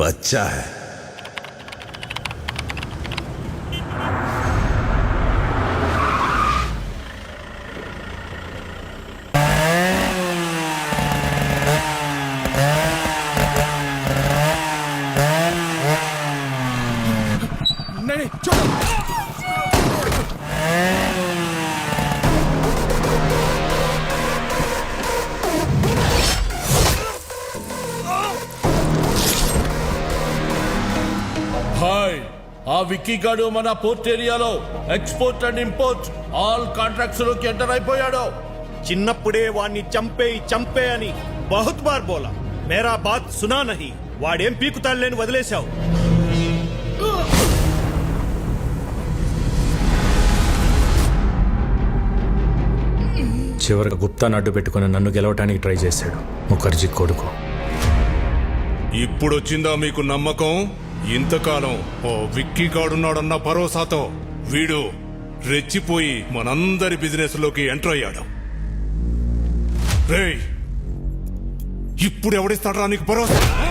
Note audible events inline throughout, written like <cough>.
बच्चा है। नहीं नहीं ఆ విక్కీ గాడు మన పోర్ట్ ఏరియాలో ఎక్స్పోర్ట్ అండ్ ఇంపోర్ట్ ఆల్ కాంట్రాక్ట్స్లోకి ఎంటర్ అయిపోయాడు. చిన్నప్పుడే వాణ్ణి చంపే చంపే అని బహుత్ బార్ బోలా. మేరా బాత్ సునా నహి. వాడేం పీకుతాడులేని వదిలేశావు. చివరికి గుప్తాను అడ్డు పెట్టుకుని నన్ను గెలవటానికి ట్రై చేశాడు. ముఖర్జీ కొడుకు. ఇప్పుడొచ్చిందా మీకు నమ్మకం? ఇంతకాలం ఓ విక్కీ గాడున్నాడన్న భరోసాతో వీడు రెచ్చిపోయి మనందరి బిజినెస్లోకి ఎంటర్ అయ్యాడు. రేయ్! ఇప్పుడు ఎవడిస్తాడు నీకు భరోసా?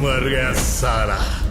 Muergasara.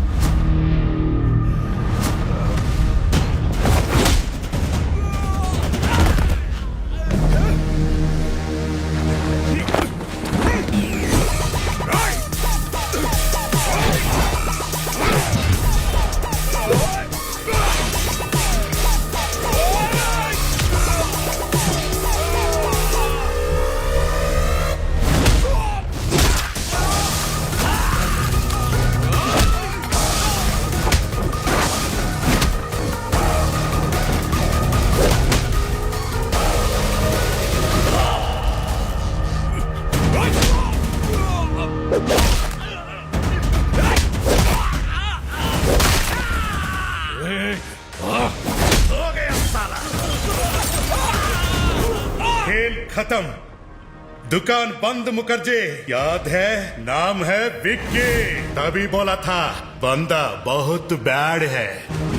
दुकान बंद मुकरजे याद है नाम है विक्की तभी बोला था बंदा बहुत बैड है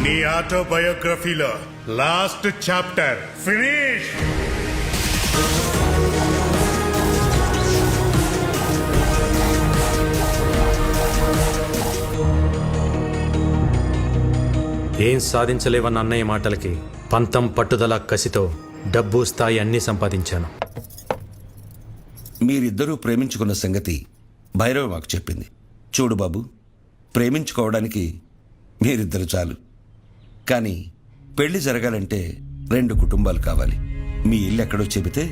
నీ ఆటోబయోగ్రఫీలో లాస్ట్ చాప్టర్ ఫినిష్ ఏం సాధించలేవన్న అన్నయ్య మాటలకి పంతం పట్టుదల కసితో డబ్బు స్థాయి అన్నీ సంపాదించాను మీరిద్దరూ ప్రేమించుకున్న సంగతి భైరవ మాకు చెప్పింది. చూడు బాబు ప్రేమించుకోవడానికి మీరిద్దరు చాలు. కానీ పెళ్ళి జరగాలంటే రెండు కుటుంబాలు కావాలి. మీ ఇల్లు ఎక్కడో చెబితే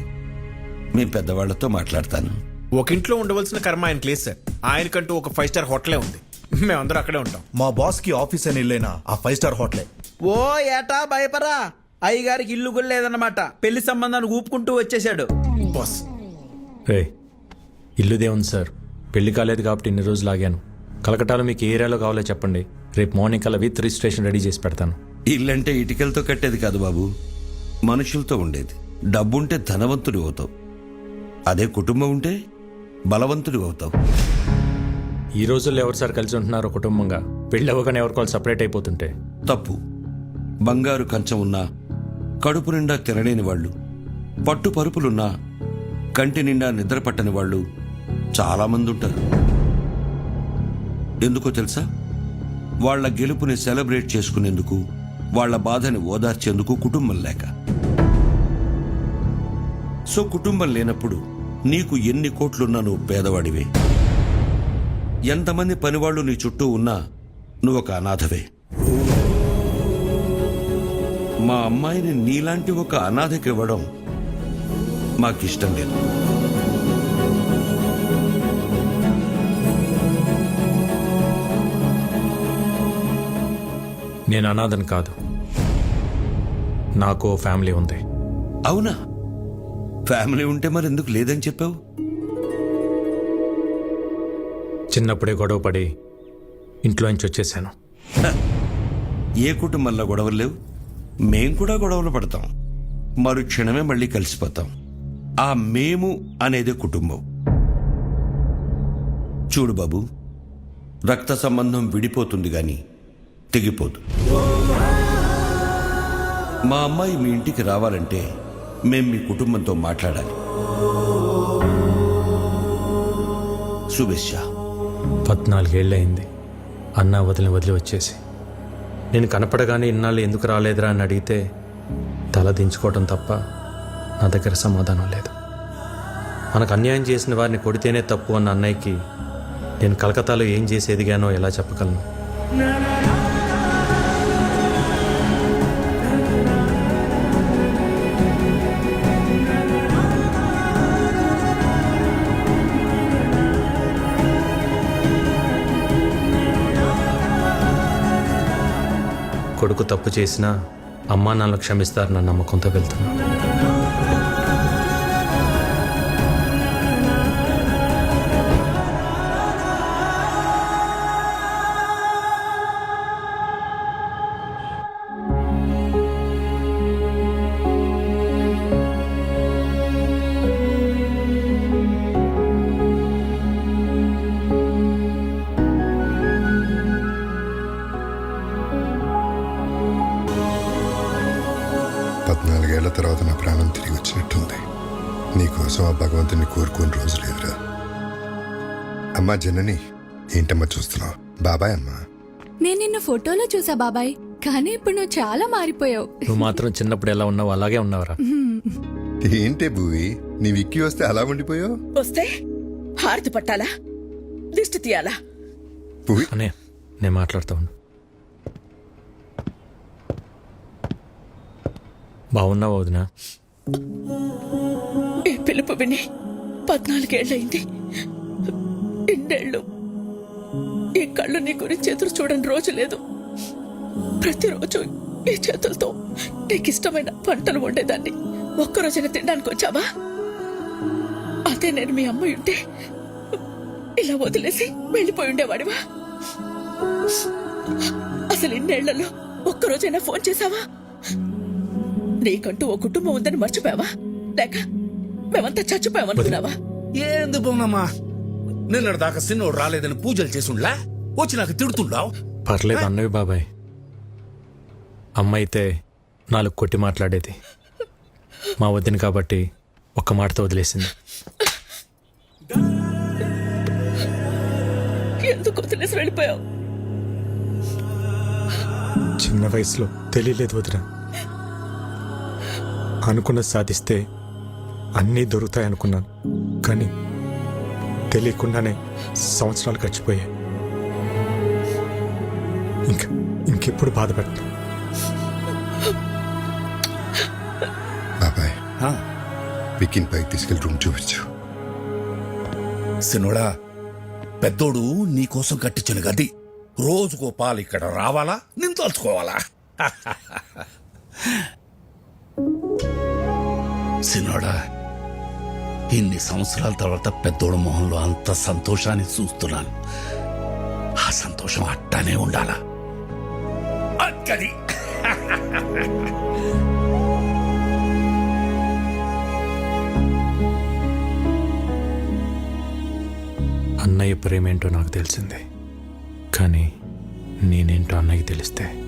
మీ పెద్దవాళ్ళతో మాట్లాడతాను. ఒక ఇంట్లో ఉండవలసిన కర్మ ఆయనకి లేదు సార్. ఆయనకంటూ ఒక ఫైవ్ స్టార్ హోటలే ఉంది. మేమందరం అక్కడే ఉంటాం. మా బాస్కి ఆఫీస్ అని వెళ్ళైనా ఆ ఫైవ్ స్టార్ హోటలే. ఓ ఏటా భయపరా? అయ్యగారికి ఇల్లు కూడా లేదన్నమాట. పెళ్ళి సంబంధాన్ని ఊపుకుంటూ వచ్చేసాడు బాస్ రే ఇల్లుదే ఉంది సార్. పెళ్ళి కాలేదు కాబట్టి ఇన్ని రోజులు ఆగాను. కలకటాలో మీకు ఏ ఏరియాలో కావాలో చెప్పండి. రేపు మార్నింగ్ కల్లా విత్ రిజిస్ట్రేషన్ రెడీ చేసి పెడతాను. ఇల్లంటే ఇటుకలతో కట్టేది కాదు బాబు. మనుషులతో ఉండేది. డబ్బుంటే ధనవంతుడి అవుతావు. అదే కుటుంబం ఉంటే బలవంతుడి అవుతావు. ఈ రోజుల్లో ఎవరు సార్ కలిసి ఉంటున్నారు కుటుంబంగా? పెళ్ళి అవ్వగానే ఎవరికోవాలి సపరేట్ అయిపోతుంటే? తప్పు. బంగారు కంచం ఉన్నా కడుపు నిండా తినలేని వాళ్ళు పట్టు పరుపులున్నా కంటి నిండా నిద్ర పట్టని వాళ్ళు చాలామంది ఉంటారు. ఎందుకో తెలుసా? వాళ్ళ గెలుపుని సెలబ్రేట్ చేసుకునేందుకు వాళ్ళ బాధని ఓదార్చేందుకు కుటుంబం లేక. సో కుటుంబం లేనప్పుడు నీకు ఎన్ని కోట్లున్నా నువ్వు పేదవాడివే. ఎంతమంది పనివాళ్ళు నీ చుట్టూ ఉన్నా నువ్వు ఒక అనాథవే. మా అమ్మాయిని నీలాంటి ఒక అనాథకి ఇవ్వడం మాకిష్టం లేదు. నేను అనాథని కాదు. నాకు ఫ్యామిలీ ఉంది. అవునా? ఫ్యామిలీ ఉంటే మరి ఎందుకు లేదని చెప్పావు? చిన్నప్పుడే గొడవ పడి ఇంట్లోంచి వచ్చేసాను. ఏ కుటుంబంలో గొడవలు లేవు? మేం కూడా గొడవలు పడతాం. మరు క్షణమే మళ్ళీ కలిసిపోతాం. ఆ మేము అనేది కుటుంబం. చూడు బాబు రక్త సంబంధం విడిపోతుంది కానీ తెగిపోదు. మా అమ్మాయి మీ ఇంటికి రావాలంటే మేం మీ కుటుంబంతో మాట్లాడాలి. శుభేచ్ఛ. పద్నాలుగేళ్ళయింది. అన్న వదిలి వదిలి వచ్చేసి. నేను కనపడగానే ఇన్నాళ్ళు ఎందుకు రాలేదురా అని అడిగితే తల దించుకోవటం తప్ప నా దగ్గర సమాధానం లేదు. మనకు అన్యాయం చేసిన వారిని కొడితేనే తప్పు అన్న అన్నయ్యకి నేను కలకత్తాలో ఏం చేసేదిగానో ఎలా చెప్పగలను? కొడుకు తప్పు చేసినా అమ్మా నాన్నలు క్షమిస్తారన్న నమ్మకంతో వెళ్తున్నాను. పద్నాలుగేళ్ళ తర్వాత నా ప్రాణం తిరిగి వచ్చినట్టుంది. నీకోసం ఆ భగవంతుని కోరుకోని రోజు లేదురా. అమ్మా జనని ఏంటమ్మా చూస్తున్నావు? బాబాయ్ అమ్మా. నేను నిన్ను ఫోటోలో చూసా బాబాయ్ కానీ ఇప్పుడు నువ్వు చాలా మారిపోయావు. నువ్వు మాత్రం చిన్నప్పుడు ఎలా ఉన్నావు అలాగే ఉన్నావురా. ఏంటే భూవి నీ విక్కి వస్తే అలా ఉండిపోయావు? వస్తే హారతి పట్టాలా? దిష్టి తీయాలా? భూవి. అనే నేను మాట్లాడుతూ ఉండు. బాగున్నావు వదినా? ఈ పిలుపు విని పద్నాలుగేళ్ళయింది. ఇన్నేళ్ళు ఈ కళ్ళు నీ గురించి ఎదురు చూడని రోజు లేదు. ప్రతిరోజు ఈ చేతులతో నీకు ఇష్టమైన పంటలు వండేదాన్ని. ఒక్కరోజైనా తినడానికి వచ్చావా? అదే నేను మీ అమ్మాయి ఉంటే ఇలా వదిలేసి వెళ్ళిపోయి ఉండేవాడివా? అసలు ఇన్నేళ్ళలో ఒక్కరోజైనా ఫోన్ చేశావా? నీకంటూ ఓ కుటుంబం ఉందని మర్చిపోయావా? లేక మేమంతా చచ్చిపోయామనుకున్నావా? ఏంది బోనమ్మా నిన్నటి దాకా సిన్నోడు రాలేదని పూజలు చేసుండ్లా? వచ్చి నాకు తిడుతుండావు? పర్లేదు అన్నవి బాబాయ్. అమ్మ అయితే నాలుగు కొట్టి మాట్లాడేది. మా వద్దని కాబట్టి ఒక్క మాటతో వదిలేసింది. ఎందుకు వదిలేసి వెళ్ళిపోయావు? చిన్న వయసులో తెలియలేదు వదిన. అనుకున్నది సాధిస్తే అన్నీ దొరుకుతాయి అనుకున్నాను. కానీ తెలియకుండానే సంవత్సరాలు గడిచిపోయాయి. ఇంకా ఇంకెప్పుడు బాధపడతాను బాబాయ్. విక్కిని పైకి తీసుకెళ్ళి రూమ్ చూపించు. సినోడా పెద్దోడు నీకోసం కట్టించిన గది రోజుకో పాలు ఇక్కడ రావాలా? నేను <laughs> వంశీనోడా ఇన్ని సంవత్సరాల తర్వాత పెద్దోడు మొహంలో అంత సంతోషాన్ని చూస్తున్నాను. ఆ సంతోషం అట్టానే ఉండాలా? అక్కడి. అన్నయ్య ప్రేమేంటో నాకు తెలిసిందే. కానీ నేనేంటో అన్నయ్యకి తెలిస్తే